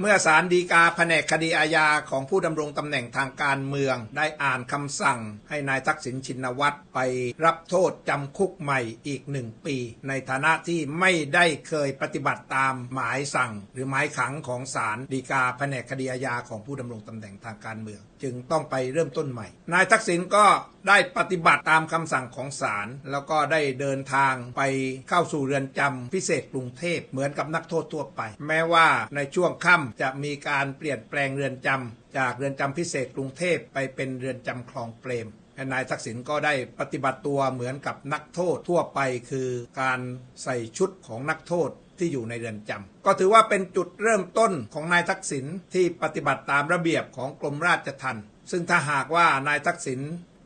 เมื่อศาลฎีกาแผนกคดีอาญาของผู้ดำรงตำแหน่งทางการเมือง ได้อ่านคำสั่งให้นายทักษิณชินวัตรไปรับโทษจำคุกใหม่อีกหนึ่งปี ในฐานะที่ไม่ได้เคยปฏิบัติตามหมายสั่ง หรือหมายขังของศาลฎีกาแผนกคดีอาญาของผู้ดำรงตำแหน่งทางการเมือง จึงต้องไปเริ่มต้นใหม่ นายทักษิณก็ได้ปฏิบัติตามคำสั่งของศาลแล้วก็ได้เดินทางไปเข้าสู่เรือนจำพิเศษกรุงเทพเหมือนกับนักโทษทั่วไป แม้ว่าในช่วงค่ำจะมีการเปลี่ยนแปลงเรือนจำจากเรือนจำพิเศษกรุงเทพไปเป็นเรือนจำคลองเปรมนายทักษิณก็ได้ปฏิบัติตัวเหมือนกับนักโทษทั่วไปคือการใส่ชุดของนักโทษที่อยู่ในเรือนจำก็ถือว่าเป็นจุดเริ่มต้นของนายทักษิณที่ปฏิบัติตามระเบียบของกรมราชทัณฑ์ซึ่งถ้าหากว่านายทักษิณ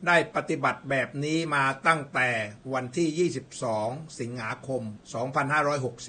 ได้ปฏิบัติแบบนี้มาตั้งแต่วันที่ 22 สิงหาคม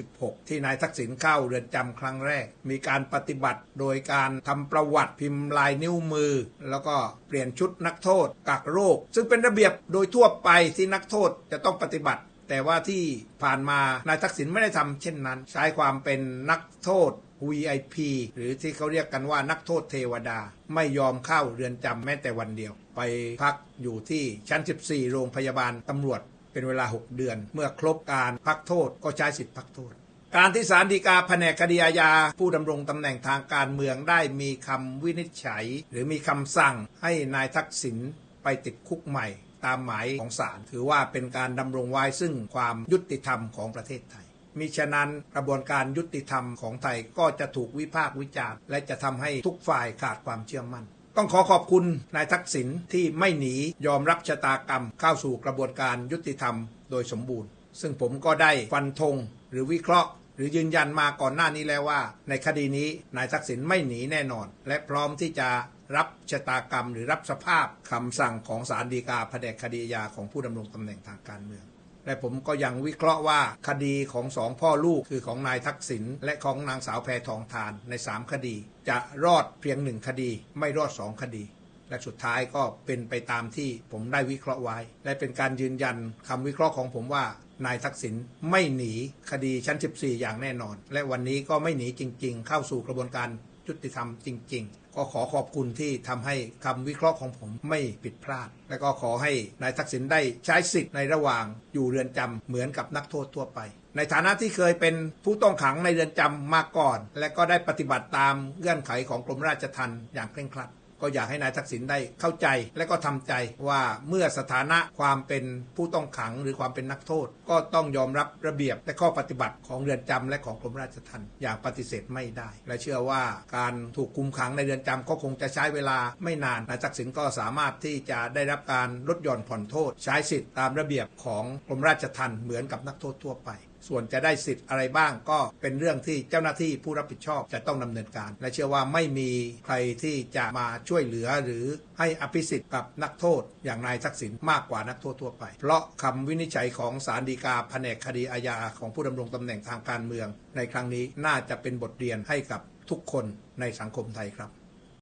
2566 ที่นายทักษิณเข้าเรือนจำครั้งแรก มีการปฏิบัติโดยการทำประวัติพิมพ์ลายนิ้วมือ แล้วก็เปลี่ยนชุดนักโทษกักโรค ซึ่งเป็นระเบียบโดยทั่วไปที่นักโทษจะต้องปฏิบัติ แต่ว่าที่ผ่านมานายทักษิณไม่ได้ทำเช่นนั้น ใช้ความเป็นนักโทษ VIP หรือที่เขาเรียกกันว่านักโทษเทวดา ไม่ยอมเข้าเรือนจำแม้แต่วันเดียว ไปพักอยู่ที่ชั้น 14 โรงพยาบาลตำรวจ เป็นเวลา 6 เดือน เมื่อครบการพักโทษก็ใช้สิทธิพักโทษการที่ศาลฎีกาแผนกคดีอาญาผู้ดำรงตำแหน่งทางการเมืองได้มีคำวินิจฉัย หรือมีคำสั่งให้นายทักษิณไปติดคุกใหม่ ตามหมายของศาลถือว่าเป็นการดำรงไว้ซึ่งความยุติธรรมของประเทศไทย มิฉะนั้นกระบวนการยุติธรรมของไทยก็จะถูกวิพากษ์วิจารณ์ และจะทำให้ทุกฝ่ายขาดความเชื่อมั่น ต้องขอขอบคุณนายทักษิณที่ไม่หนียอมรับชะตากรรมเข้าสู่กระบวนการยุติธรรมโดยสมบูรณ์ ซึ่งผมก็ได้ฟันธงหรือวิเคราะห์ หรือยืนยันมาก่อนหน้านี้แล้วว่า ในคดีนี้นายทักษิณไม่หนีแน่นอน และพร้อมที่จะรับชะตากรรมหรือรับสภาพคำสั่งของศาลฎีกาแผนกคดีอาญาของผู้ดำรงตำแหน่งทางการเมือง และผมก็ยังวิเคราะห์ว่าคดีของสองพ่อลูกคือของนายทักษิณและของนางสาวแพทองทานใน 3 คดี จะรอดเพียงหนึ่งคดี ไม่รอด2คดี และสุดท้ายก็เป็นไปตามที่ผมได้วิเคราะห์ไว้ และเป็นการยืนยันคำวิเคราะห์ของผมว่านายทักษิณไม่หนีคดีชั้น 14 อย่างแน่นอน และวันนี้ก็ไม่หนีจริง ๆ เข้าสู่กระบวนการ ยุติธรรมจริง ๆ ก็ขอขอบคุณที่ทำให้คำวิเคราะห์ของผมไม่ผิดพลาด และก็ขอให้นายทักษิณได้ใช้สิทธิ์ในระหว่างอยู่เรือนจำเหมือนกับนักโทษทั่วไป ในฐานะที่เคยเป็นผู้ต้องขังในเรือนจำมาก่อน และก็ได้ปฏิบัติตามเงื่อนไขของกรมราชทัณฑ์อย่างเคร่งครัด ก็อยากให้นายทักษิณได้เข้าใจ และก็ทำใจว่าเมื่อสถานะความเป็นผู้ต้องขังหรือความเป็นนักโทษ ก็ต้องยอมรับระเบียบและข้อปฏิบัติของเรือนจำและของกรมราชทัณฑ์อย่างปฏิเสธไม่ได้ และเชื่อว่าการถูกคุมขังในเรือนจำก็คงจะใช้เวลาไม่นานนายทักษิณก็สามารถที่จะได้รับการลดหย่อนผ่อนโทษ ใช้สิทธิ์ตามระเบียบของกรมราชทัณฑ์เหมือนกับนักโทษทั่วไป ส่วนจะได้สิทธิ์อะไรบ้างก็เป็นเรื่องที่เจ้าหน้าที่ผู้รับผิดชอบจะต้องดำเนินการ และเชื่อว่าไม่มีใครที่จะมาช่วยเหลือหรือให้อภิสิทธิ์กับนักโทษ อย่างนายทักษิณมากกว่านักโทษทั่วไป เพราะคำวินิจฉัยของศาลฎีกาแผนกคดีอาญาของผู้ดำรงตำแหน่งทางการเมือง ในครั้งนี้น่าจะเป็นบทเรียนให้กับทุกคนในสังคมไทยครับ